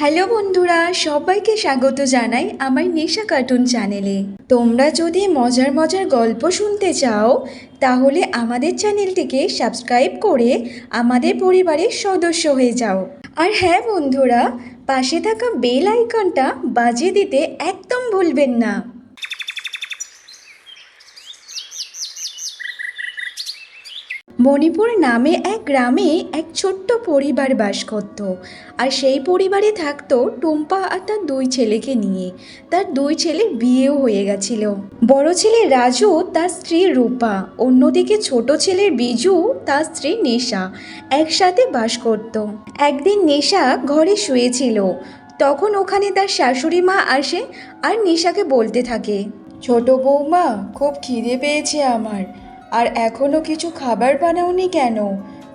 Hello বন্ধুরা, সবাইকে স্বাগত জানাই আমার নেশা কার্টুন চ্যানেলে। তোমরা যদি মজার মজার গল্প শুনতে চাও, তাহলে আমাদের চ্যানেলটিকে সাবস্ক্রাইব করে আমাদের পরিবারের সদস্য হয়ে যাও। আর হ্যাঁ বন্ধুরা, পাশে থাকা বেল আইকনটা বাজিয়ে দিতে একদম ভুলবেন না। মণিপুর নামে এক গ্রামে এক ছোট্ট পরিবার বাস করত। আর সেই পরিবারে থাকতো টুম্পা আর তার দুই ছেলেকে নিয়ে। তার দুই ছেলে বিয়েও হয়ে গেছিল। বড় ছেলে রাজু, তার স্ত্রী রূপা। অন্যদিকে ছোট ছেলের বিজু, তার স্ত্রী নেশা। একসাথে বাস করত। একদিন নেশা ঘরে শুয়েছিল। তখন ওখানে তার শাশুড়ি মা আসে আর নেশাকে বলতে থাকে। ছোট বৌমা, খুব খিদে পেয়েছে আমার। আর এখনও কিছু খাবার বানাওনি কেন?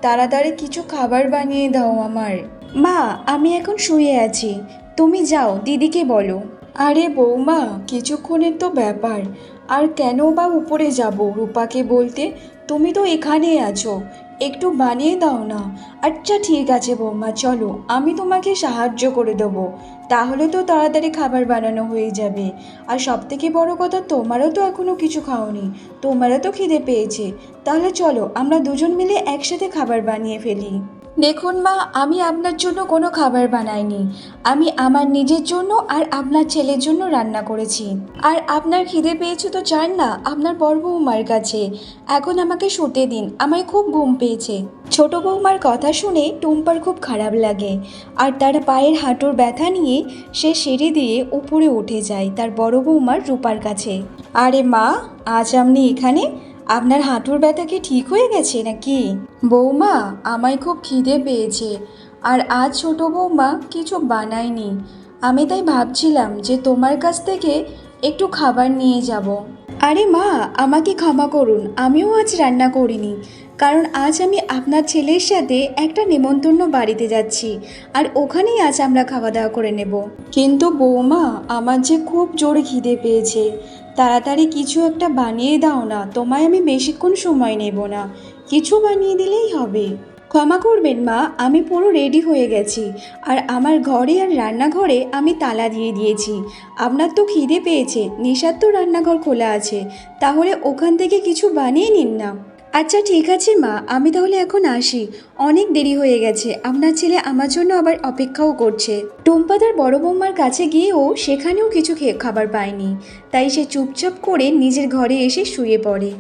তাড়াতাড়ি কিছু খাবার বানিয়ে দাও আমার। মা, আমি এখন শুয়ে আছি। তুমি যাও, দিদিকে বলো। আরে বৌমা, কিছুক্ষণের তো ব্যাপার। আর কেন বা উপরে যাব, রূপাকে বলতে? তুমি তো এখানে আছো। একটু বানিয়ে দাও না। আচ্ছা ঠিক আছে বৌমা, চলো, আমি তোমাকে সাহায্য করে দেবো। তাহলে তো তাড়াতাড়ি খাবার বানানো হয়ে যাবে। আর সব থেকে বড়ো কথা, তোমারও তো এখনও কিছু খাওনি। তোমারও তো খিদে পেয়েছে। তাহলে চলো, আমরা দুজন মিলে একসাথে খাবার বানিয়ে ফেলি। দেখুন মা, আমি আপনার জন্য কোনো খাবার বানাইনি। আমি আমার নিজের জন্য আর আপনার ছেলের জন্য রান্না করেছি। আর আপনার খিদে পেয়েছে তো চান না, আপনার বড় বৌমার কাছে। এখন আমাকে শুতে দিন, আমায় খুব ঘুম পেয়েছে। ছোট বৌমার কথা শুনে টুম্পার খুব খারাপ লাগে। আর তার পায়ের হাঁটুর ব্যথা নিয়ে সে সিঁড়ি দিয়ে উপরে উঠে যায় তার বড় বৌমার রূপার কাছে। আরে মা, আজ আপনি এখানে? আপনার হাঁটুর ব্যথা কি ঠিক হয়ে গেছে নাকি? বৌমা, আমায় খুব খিদে পেয়েছে। আর আজ ছোট বৌমা কিছু বানায়নি। আমি তাই ভাবছিলাম যে তোমার কাছ থেকে একটু খাবার নিয়ে যাব। আরে মা, আমাকে ক্ষমা করুন, আমিও আজ রান্না করিনি। কারণ আজ আমি আপনার ছেলের সাথে একটা নেমন্তন্ন বাড়িতে যাচ্ছি আর ওখানেই আজ আমরা খাওয়া দাওয়া করে নেব। কিন্তু বৌমা, আমার যে খুব জোরে খিদে পেয়েছে। তাড়াতাড়ি কিছু একটা বানিয়ে দাও না, তোমায় আমি বেশিক্ষণ সময় নেব না। কিছু বানিয়ে দিলেই হবে। ক্ষমা করবেন, মা, আমি পুরো রেডি হয়ে গেছি। আর আমার ঘরে আর রান্নাঘরে আমি তালা দিয়ে দিয়েছি। আপনার তো খিদে পেয়েছে, নিশার তো রান্নাঘর খোলা আছে। তাহলে ওখান থেকে কিছু বানিয়ে নিন না। আচ্ছা ঠিক আছে, মা। আমি তাহলে এখন আসি। অনেক দেরি হয়ে গেছে। আপনার ছেলে আমার জন্য আবার অপেক্ষাও করছে। টুম্পা তার বড় বৌমার কাছে গিয়েও সেখানেও কিছু খাবার পায়নি। তাই সে চুপচাপ করে নিজের ঘরে এসে শুয়ে পড়ে।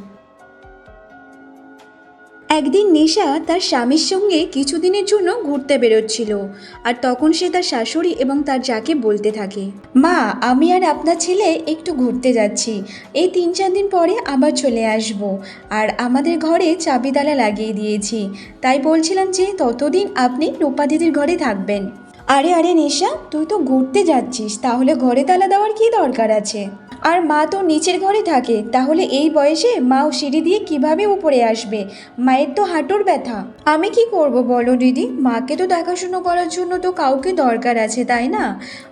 একদিন নিশা তার স্বামীর সঙ্গে কিছুদিনের জন্য ঘুরতে বেরোচ্ছিল, আর তখন সে তার শাশুড়ি এবং তার যাকে বলতে থাকে, মা, আমি আর আপনার ছেলে একটু ঘুরতে যাচ্ছি। এই তিন চার দিন পরে আবার চলে আসব। আর আমাদের ঘরে চাবি তালা লাগিয়ে দিয়েছি। তাই বলছিলাম যে ততদিন আপনি রূপা দিদির ঘরে থাকবেন। আরে আরে নিশা, তুই তো ঘুরতে যাচ্ছিস, তাহলে ঘরে তালা দেওয়ার কি দরকার আছে? আর মা তো নিচের ঘরে থাকে, তাহলে এই বয়সে মাও সিঁড়ি দিয়ে কীভাবে উপরে আসবে? মায়ের তো হাঁটুর ব্যথা। আমি কি করব বলো দিদি? মাকে তো দেখাশুনো করার জন্য তো কাউকে দরকার আছে, তাই না?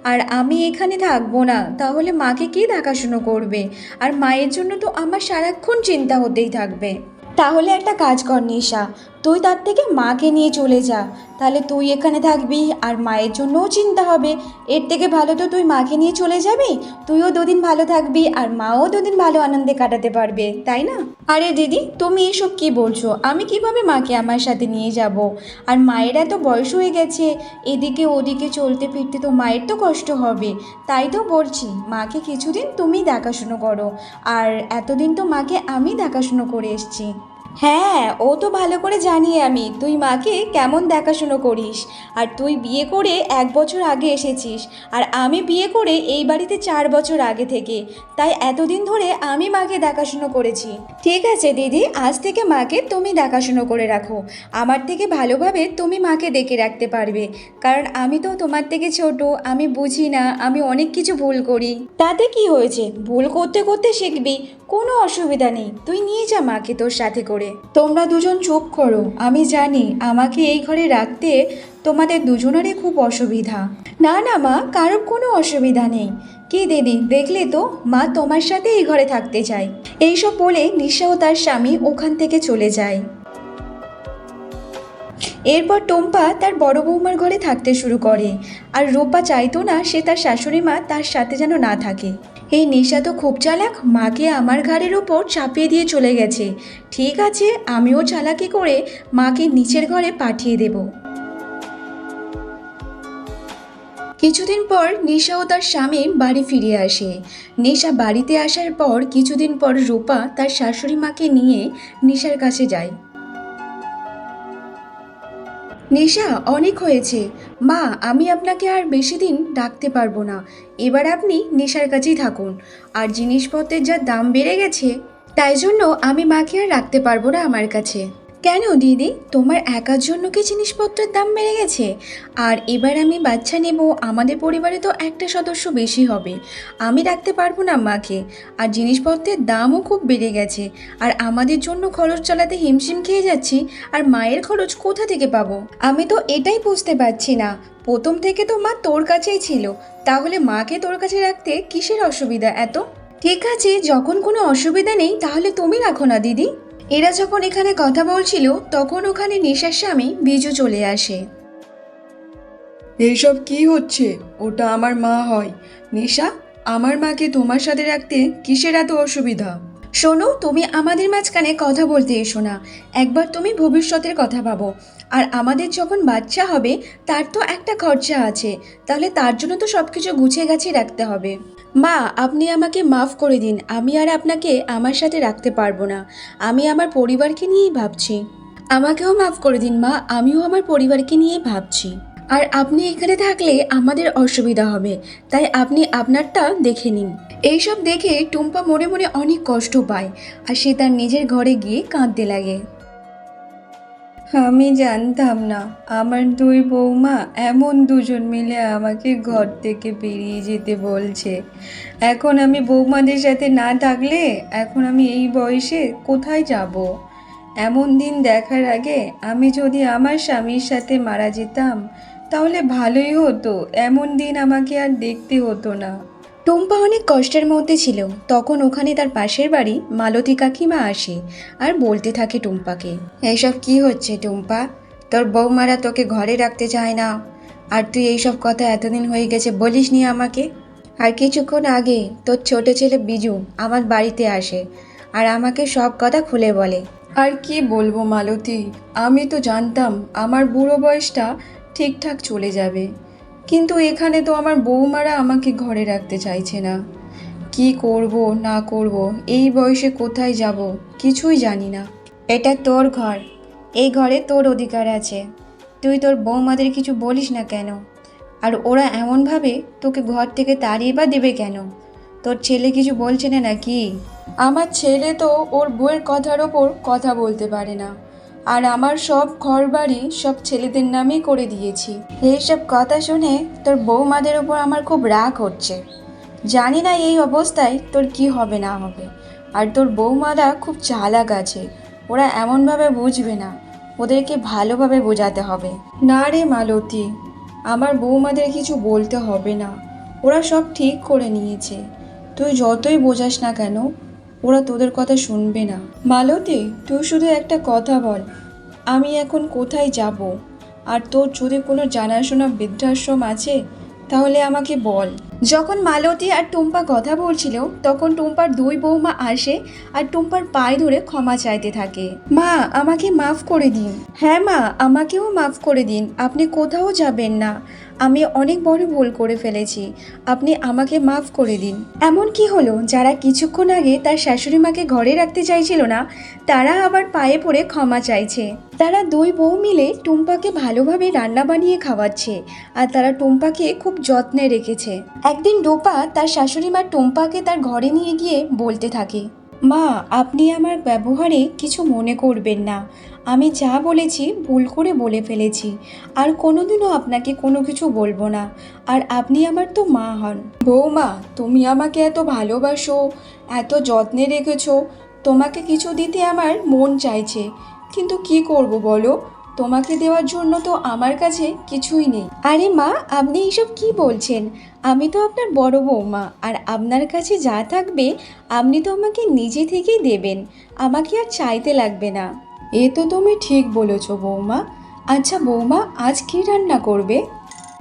আর আমি এখানে থাকব না, তাহলে মাকে কে দেখাশুনো করবে? আর মায়ের জন্য তো আমার সারাক্ষণ চিন্তা হতেই থাকবে। তাহলে একটা কাজ কর নিশা তুই তার থেকে মাকে নিয়ে চলে যা। তাহলে তুই এখানে থাকবি আর মায়ের জন্যও চিন্তা হবে। এর থেকে ভালো তো তুই মাকে নিয়ে চলে যাবি। তুইও দুদিন ভালো থাকবি আর মাও দুদিন ভালো আনন্দে কাটাতে পারবে, তাই না? আরে দিদি, তুমি এসব কি বলছো? আমি কীভাবে মাকে আমার সাথে নিয়ে যাব? আর মায়ের এত বয়স হয়ে গেছে, এদিকে ওদিকে চলতে ফিরতে তো মায়ের তো কষ্ট হবে। তাই তো বলছি, মাকে কিছুদিন তুমি দেখাশুনো করো। আর এতদিন তো মাকে আমি দেখাশুনো করে এসছি। হ্যাঁ ও তো ভালো করে জানি আমি। তুই মাকে কেমন দেখাশুনো করিস? আর তুই বিয়ে করে এক বছর আগে এসেছিস। আর আমি বিয়ে করে এই বাড়িতে চার বছর আগে থেকে। তাই এতদিন ধরে আমি মাকে দেখাশুনো করেছি। ঠিক আছে, দিদি, আজ থেকে মাকে তুমি দেখাশুনো করে রাখো। আমার থেকে ভালোভাবে তুমি মাকে দেখে রাখতে পারবে। কারণ আমি তো তোমার থেকে ছোট, আমি বুঝি না, আমি অনেক কিছু ভুল করি। তাতে কি হয়েছে? ভুল করতে করতে শিখবি, কোনো অসুবিধা নেই। তুই নিয়ে যা মাকে তোর সাথে করে। তোমরা দুজন চুপ করো। আমি জানি আমাকে এই ঘরে রাখতে তোমাদের দুজনেরই খুব অসুবিধা। না না, মা, কারোর কোনো অসুবিধা নেই। কি দিদি, দেখলে তো? মা তোমার সাথে এই ঘরে থাকতে চায়। এইসব বলে নিশা ও তার স্বামী ওখান থেকে চলে যায়। এরপর টম্পা তার বড় বৌমার ঘরে থাকতে শুরু করে। আর রূপা চাইতো না সে তার শাশুড়ি মা তার সাথে যেন না থাকে। এই নেশা তো খুব চালাক, মাকে আমার ঘাড়ের ওপর চাপিয়ে দিয়ে চলে গেছে। ঠিক আছে, আমিও চালাকি করে মাকে নিচের ঘরে পাঠিয়ে দেব। কিছুদিন পর নিশা ও তার স্বামী বাড়ি ফিরে আসে। নেশা বাড়িতে আসার পর কিছুদিন পর রূপা তার শাশুড়ি মাকে নিয়ে নেশার কাছে যায়। নেশা অনেক হয়েছে। মা, আমি আপনাকে আর বেশি দিন ডাকতে পারব না। এবার আপনি নেশার কাছেই থাকুন। আর জিনিসপত্রের যা দাম বেড়ে গেছে, তাই জন্য আমি মাকে আর রাখতে পারব না আমার কাছে। কেন দিদি? তোমার একার জন্য কি জিনিসপত্রের দাম বেড়ে গেছে? আর এবার আমি বাচ্চা নেব, আমাদের পরিবারে তো একটা সদস্য বেশি হবে। আমি রাখতে পারব না মাকে। আর জিনিসপত্রের দামও খুব বেড়ে গেছে। আর আমাদের জন্য খরচ চালাতে হিমশিম খেয়ে যাচ্ছি, আর মায়ের খরচ কোথা থেকে পাবো? আমি তো এটাই বুঝতে পারছি না। প্রথম থেকে তো মা তোর কাছেই ছিল। তাহলে মাকে তোর কাছে রাখতে কিসের অসুবিধা এত? ঠিক আছে, যখন কোনো অসুবিধা নেই, তাহলে তুমি রাখো না দিদি। এরা যখন এখানে কথা বলছিল তখন ওখানে নেশার স্বামী বিজু চলে আসে। এইসব কি হচ্ছে? ওটা আমার মা হয়। নিশা আমার মাকে তোমার সাথে রাখতে কিসের এত অসুবিধা? শোনো তুমি আমাদের মাঝখানে কথা বলতে এসো না। একবার তুমি ভবিষ্যতের কথা ভাবো। আর আমাদের যখন বাচ্চা হবে, তার তো একটা খরচা আছে। তাহলে তার জন্য তো সব কিছু গুছিয়ে গাছিয়ে রাখতে হবে। মা, আপনি আমাকে মাফ করে দিন। আমি আর আপনাকে আমার সাথে রাখতে পারব না। আমি আমার পরিবারকে নিয়েই ভাবছি। আমাকেও মাফ করে দিন, মা। আমিও আমার পরিবারকে নিয়েই ভাবছি। আর আপনি এখানে থাকলে আমাদের অসুবিধা হবে। তাই আপনি আপনারটা দেখে নিন। এইসব দেখে টুম্পা মনে মনে অনেক কষ্ট পায়। আর সে তার নিজের ঘরে গিয়ে কাঁদতে লাগে। আমি জানতাম না, আমার দুই বৌমা এমন দুজন মিলে আমাকে ঘর থেকে বেরিয়ে যেতে বলছে। এখন আমি বৌমাদের সাথে না থাকলে এখন আমি এই বয়সে কোথায় যাব? এমন দিন দেখার আগে আমি যদি আমার স্বামীর সাথে মারা যেতাম, তাহলে ভালোই হতো, এমন দিন আমাকে আর দেখতে হতো না। টুম্পা অনেক কষ্টের মধ্যে ছিল। তখন ওখানে তার পাশের বাড়ি মালতী কাকিমা আসে আর বলতে থাকে টুম্পাকে এইসব কি হচ্ছে টুম্পা? তোর বৌমারা তোকে ঘরে রাখতে চায় না। আর তুই এইসব কথা এতদিন হয়ে গেছে বলিস নি আমাকে? আর কিছুক্ষণ আগে তোর ছোট ছেলে বিজু আমার বাড়িতে আসে আর আমাকে সব কথা খুলে বলে। আর কি বলব মালতী, আমি তো জানতাম আমার বুড়ো বয়সটা ঠিকঠাক চলে যাবে। কিন্তু এখানে তো আমার বৌমারা আমাকে ঘরে রাখতে চাইছে না। কি করব, না করব, এই বয়সে কোথায় যাব কিছুই জানি না। এটা তোর ঘর, এই ঘরে তোর অধিকার আছে। তুই তোর বৌমাদের কিছু বলিস না কেন? আর ওরা এমনভাবে তোকে ঘর থেকে তাড়িয়ে বা দেবে কেন? তোর ছেলে কিছু বলছে না নাকি? আমার ছেলে তো ওর বউয়ের কথার ওপর কথা বলতে পারে না। আর আমার সব ঘর বাড়ি সব ছেলেদের নামেই করে দিয়েছি। এইসব কথা শুনে তোর বৌমাদের ওপর আমার খুব রাগ হচ্ছে। জানি না এই অবস্থায় তোর কি হবে না হবে। আর তোর বৌমারা খুব চালাক আছে। ওরা এমনভাবে বুঝবে না। ওদেরকে ভালোভাবে বোঝাতে হবে। না রে মালতী, আমার বৌমাদের কিছু বলতে হবে না। ওরা সব ঠিক করে নিয়েছে। তুই যতই বোঝাস না কেন ওরা তোদের কথা শুনবে না। মালতী, তুই শুধু একটা কথা বল, আমি এখন কোথায় যাব? আর তোর যদি কোনো জানাশোনা বৃদ্ধাশ্রম আছে, তাহলে আমাকে বল। যখন মালতী আর টুম্পা কথা বলছিল, তখন টুম্পার দুই বৌমা আসে আর টুম্পার পায়ে ধরে ক্ষমা চাইতে থাকে। মা, আমাকে মাফ করে দিন। হ্যাঁ মা, আমাকেও মাফ করে দিন। আপনি কোথাও যাবেন না। আমি অনেক বড় ভুল করে ফেলেছি। আপনি আমাকে মাফ করে দিন। এমন কি হলো? যারা কিছুক্ষণ আগে তার শাশুড়ি মাকে ঘরে রাখতে চাইছিল না, তারা আবার পায়ে পড়ে ক্ষমা চাইছে। তারা দুই বউ মিলে টুম্পাকে ভালোভাবে রান্না বানিয়ে খাওয়াচ্ছে আর তারা টুম্পাকে খুব যত্নে রেখেছে। একদিন ডোপা তার শাশুড়ি মা টুম্পাকে তার ঘরে নিয়ে গিয়ে বলতে থাকে মা, আপনি আমার ব্যবহারে কিছু মনে করবেন না। আমি যা বলেছি ভুল করে বলে ফেলেছি। আর কোনোদিনও আপনাকে কোনো কিছু বলব না। আর আপনি আমার তো মা হন। বৌমা, তুমি আমাকে এত ভালোবাসো, এত যত্নে রেখেছো। তোমাকে কিছু দিতে আমার মন চাইছে। কিন্তু কি করব বলো? তোমাকে দেওয়ার জন্য তো আমার কাছে কিছুই নেই। আরে মা, আপনি এইসব কি বলছেন? আমি তো আপনার বড় বৌমা, আর আপনার কাছে যা থাকবে আপনি তো আমাকে নিজে থেকেই দেবেন। আমাকে আর চাইতে লাগবে না। এ তো তুমি ঠিক বলেছ বৌমা। আচ্ছা বৌমা, আজ কি রান্না করবে?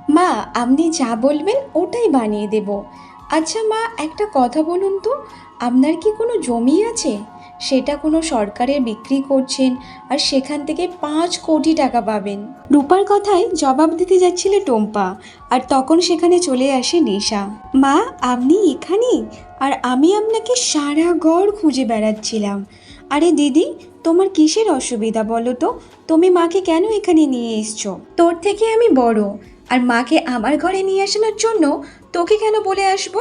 মা, আপনি যা বলবেন ওটাই বানিয়ে দেব। আচ্ছা মা, একটা কথা বলুন তো। আপনার কি কোনো জমি আছে? সেটা কোনো সরকারের বিক্রি করছেন আর সেখান থেকে পাঁচ কোটি টাকা পাবেন। রূপার কথায় জবাব দিতে যাচ্ছিল টোম্পা আর তখন সেখানে চলে আসে নিশা। মা, আপনি এখানেই আর আমি আপনাকে সারা ঘর খুঁজে বেড়াচ্ছিলাম। আরে দিদি, তোমার কিসের অসুবিধা বলো তো? তুমি মাকে কেন এখানে নিয়ে এসছো? তোর থেকে আমি বড়। আর মাকে আমার ঘরে নিয়ে আসানোর জন্য তোকে কেন বলে আসব?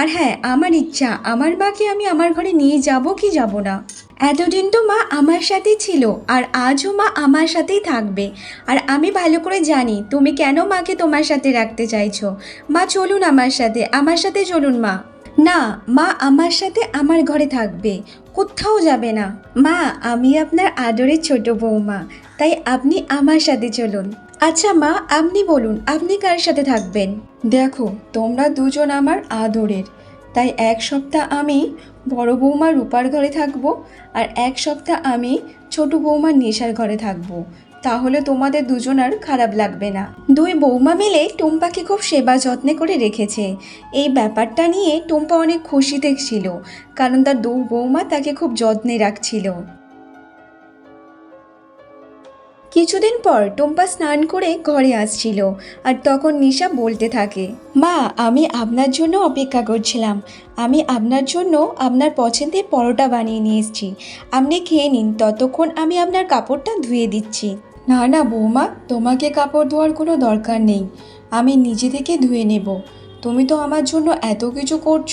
আর হ্যাঁ আমার ইচ্ছা, আমার মাকে আমি আমার ঘরে নিয়ে যাব কি যাব না? এতদিন তো মা আমার সাথেই ছিল আর আজও মা আমার সাথেই থাকবে। আর আমি ভালো করে জানি তুমি কেন মাকে তোমার সাথে রাখতে চাইছো। মা চলুন আমার সাথে আমার সাথে চলুন মা। না, মা আমার সাথে আমার ঘরে থাকবে, কোথাও যাবে না। মা, আমি আপনার আদরের ছোট বৌমা তাই আপনি আমার সাথে চলুন। আচ্ছা মা, আপনি বলুন, আপনি কার সাথে থাকবেন? দেখো, তোমরা দুজন আমার আদরের। তাই এক সপ্তাহ আমি বড় বৌমা রূপার ঘরে থাকব আর এক সপ্তাহ আমি ছোট বৌমার নেশার ঘরে থাকব। তাহলে তোমাদের দুজনার খারাপ লাগবে না। দুই বৌমা মিলে টুম্পাকে খুব সেবা যত্নে করে রেখেছে। এই ব্যাপারটা নিয়ে টুম্পা অনেক খুশিতে ছিল, কারণ তার দু বৌমা তাকে খুব যত্নে রাখছিল। কিছুদিন পর টুম্পা স্নান করে ঘরে আসছিল আর তখন নিশা বলতে থাকে, মা, আমি আপনার জন্য অপেক্ষা করছিলাম। আমি আপনার জন্য আপনার পছন্দের পরোটা বানিয়ে নিয়ে এসেছি। আপনি খেয়ে নিন, ততক্ষণ আমি আপনার কাপড়টা ধুয়ে দিচ্ছি না না, বৌমা, তোমাকে কাপড় ধোয়ার কোনো দরকার নেই। আমি নিজে থেকে ধুয়ে নেব। তুমি তো আমার জন্য এত কিছু করছ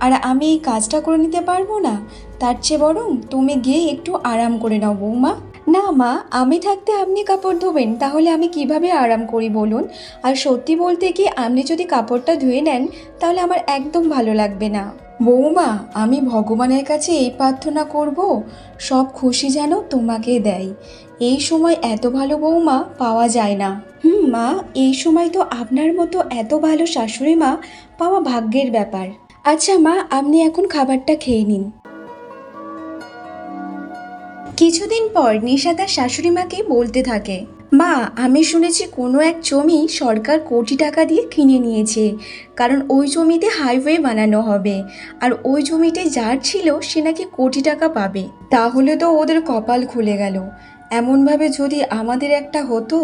আর আমি এই কাজটা করে নিতে পারব না। তার চেয়ে বরং তুমি গিয়ে একটু আরাম করে নাও, বৌমা। না, মা, আমি থাকতে আপনি কাপড় ধোবেন, তাহলে আমি কীভাবে আরাম করি বলুন? আর সত্যি বলতে কি, আপনি যদি কাপড়টা ধুয়ে নেন, তাহলে আমার একদম ভালো লাগবে না। বৌমা, আমি ভগবানের কাছে এই প্রার্থনা করব, সব খুশি যেন তোমাকে দেয়। এই সময় এত ভালো বৌমা পাওয়া যায় না। হুম, মা, এই সময় তো আপনার মতো এত ভালো শাশুড়ি মা পাওয়া ভাগ্যের ব্যাপার। আচ্ছা মা, আপনি এখন খাবারটা খেয়ে নিন। কিছুদিন পর নিশা তার শাশুড়ি মাকে বলতে থাকে, মা, আমি শুনেছি কোনো এক জমি সরকার কোটি টাকা দিয়ে কিনে নিয়েছে, কারণ ওই জমিতে হাইওয়ে বানানো হবে, আর ওই জমিতে যার ছিল সে নাকি কোটি টাকা পাবে। তাহলে তো ওদের কপাল খুলে গেল। এমনভাবে যদি আমাদের একটা হতো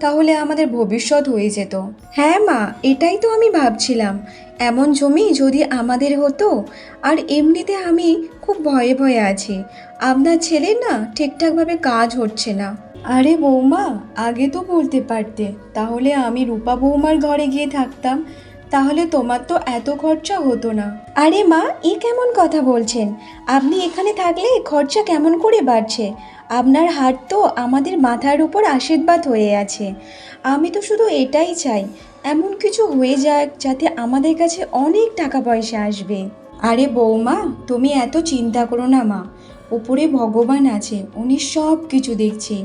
তাহলে আমাদের ভবিষ্যৎ হয়ে যেত। হ্যাঁ মা, এটাই তো আমি ভাবছিলাম। এমন জমি যদি আমাদের হতো, আর এমনিতে আমি খুব ভয়ে ভয়ে আছি। আপনার ছেলের না ঠিকঠাকভাবে কাজ হচ্ছে না। আরে বৌমা, আগে তো বলতে পারতে। তাহলে আমি রূপা বৌমার ঘরে গিয়ে থাকতাম। তাহলে তোমার তো এত খরচা হতো না। আরে মা, এ কেমন কথা বলছেন? আপনি এখানে থাকলে খরচা কেমন করে বাড়ছে? আপনার হাত তো আমাদের মাথার উপর আশীর্বাদ হয়ে আছে। আমি তো শুধু এটাই চাই, এমন কিছু হয়ে যাক যাতে আমাদের কাছে অনেক টাকা পয়সা আসবে। আরে বৌমা, তুমি এত চিন্তা করো না মা। উপরে ভগবান আছে, উনি সব কিছু দেখছে।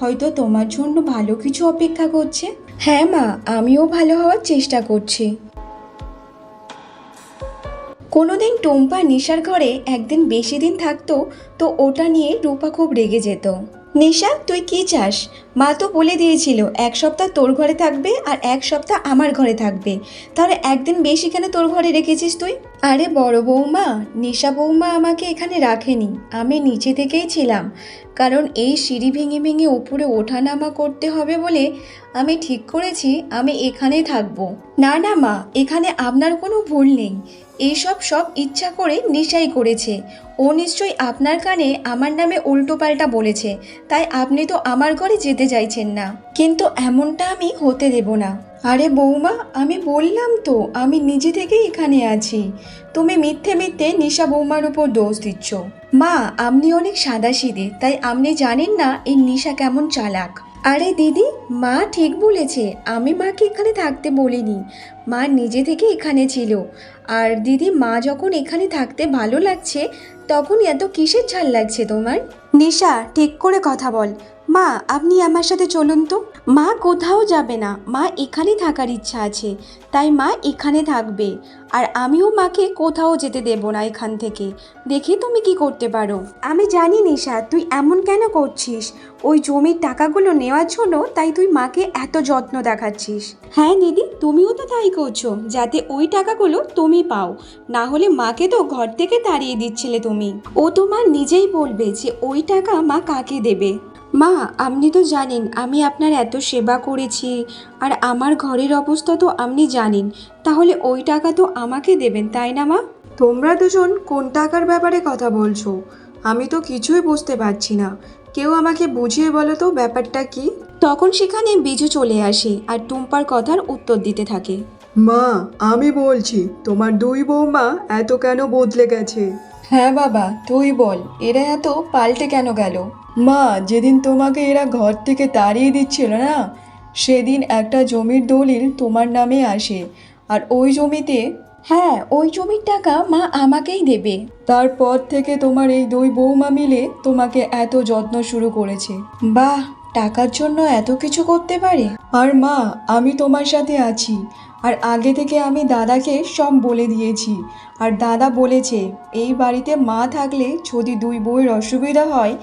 হয়তো তোমার জন্য ভালো কিছু অপেক্ষা করছে। হ্যাঁ মা, আমিও ভালো হওয়ার চেষ্টা করছি। কোনোদিন টোম্পা নিশার ঘরে একদিন বেশি দিন থাকতো, তো ওটা নিয়ে রূপা খুব রেগে যেত। নিশা, তুই কি চাস? মা তো বলে দিয়েছিল, এক সপ্তাহ তোর ঘরে থাকবে আর এক সপ্তাহ আমার ঘরে থাকবে। তাহলে একদিন বেশি কেন তোর ঘরে রেখেছিস তুই? আরে বড় বৌমা, নিশা বৌমা আমাকে এখানে রাখেনি। আমি নিচে থেকেই ছিলাম। কারণ এই সিঁড়ি ভেঙে ভেঙে উপরে ওঠানামা করতে হবে বলে আমি ঠিক করেছি, আমি এখানে থাকব। না না মা, এখানে আপনার কোনো ভুল নেই। এইসব সব ইচ্ছা করে নিশাই করেছে। ও নিশ্চয়ই আপনার কানে আমার নামে উল্টোপাল্টা বলেছে। তাই আপনি তো আমার ঘরে যেতে চাইছেন না। কিন্তু এমনটা আমি হতে দেব না। আরে বৌমা, আমি বললাম তো, আমি নিজে থেকেই এখানে আছি। তুমি মিথ্যে মিথ্যে নিশা বৌমার উপর দোষ দিচ্ছ। মা, আপনি অনেক সাদাসিদে, তাই আপনি জানেন না এই নিশা কেমন চালাক। আরে দিদি, মা ঠিক বলেছে, আমি মাকে এখানে থাকতে বলিনি। মা নিজে থেকে এখানে ছিল। আর দিদি, মা যখন এখানে থাকতে ভালো লাগছে, তখন এত কিসের ঝাল লাগছে তোমার? নিশা ঠিক করে কথা বল। মা আপনি আমার সাথে চলুন তো। মা কোথাও যাবে না। মা এখানে থাকার ইচ্ছা আছে। তাই মা এখানে থাকবে। আর আমিও মাকে কোথাও যেতে দেব না এখান থেকে। দেখি তুমি কি করতে পারো। আমি জানি নিশা তুই এমন কেন করছিস? ওই জমির টাকাগুলো নেওয়ার জন্য তাই তুই মাকে এত যত্ন দেখাচ্ছিস। হ্যাঁ দিদি তুমিও তো তাই করছ। যাতে ওই টাকাগুলো তুমি পাও। না হলে মাকে তো ঘর থেকে তাড়িয়ে দিচ্ছিলে তুমি। ও তোমার নিজেই বলবে যে ওই টাকা মা কাকে দেবে? মা আপনি তো জানেন আমি আপনার এত সেবা করেছি। আর আমার ঘরের অবস্থা তো আপনি জানেন তাহলে ওই টাকা তো আমাকে দেবেন তাই না মা? তোমরা দুজন কোন টাকার ব্যাপারে কথা বলছো? আমি তো কিছুই বুঝতে পারছি না। কেউ আমাকে বুঝিয়ে বলো তো ব্যাপারটা কি? তখন সেখানে বিজু চলে আসে আর টুম্পার কথার উত্তর দিতে থাকে। মা আমি বলছি তোমার দুই বৌমা এত কেন বদলে গেছে? হ্যাঁ বাবা তুই বল এরা এত পাল্টে কেন গেল? মা যেদিন তোমাকে এরা ঘর থেকে তাড়িয়ে দিচ্ছিল না সেদিন একটা জমির দলিল তোমার নামে আসে আর ওই জমিতে হ্যাঁ ওই জমির টাকা মা আমাকেই দেবে। তারপর থেকে তোমার এই দুই বৌমা মিলে তোমাকে এত যত্ন শুরু করেছে। বাহ টাকার জন্য এত কিছু করতে পারে? আর মা আমি তোমার সাথে আছি আর আগে থেকে আমি দাদাকে সব বলে দিয়েছি। আর দাদা বলেছে, এই বাড়িতে মা থাকলে যদি দুই বউয়ের অসুবিধা হয়,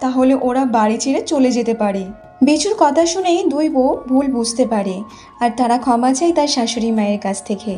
তাহলে ওরা বাড়ি ছেড়ে চলে যেতে পারে। বিচুর কথা শুনেই দুই বউ ভুল বুঝতে পারে, আর তারা ক্ষমা চায় তার শাশুড়ি মায়ের কাছ থেকে।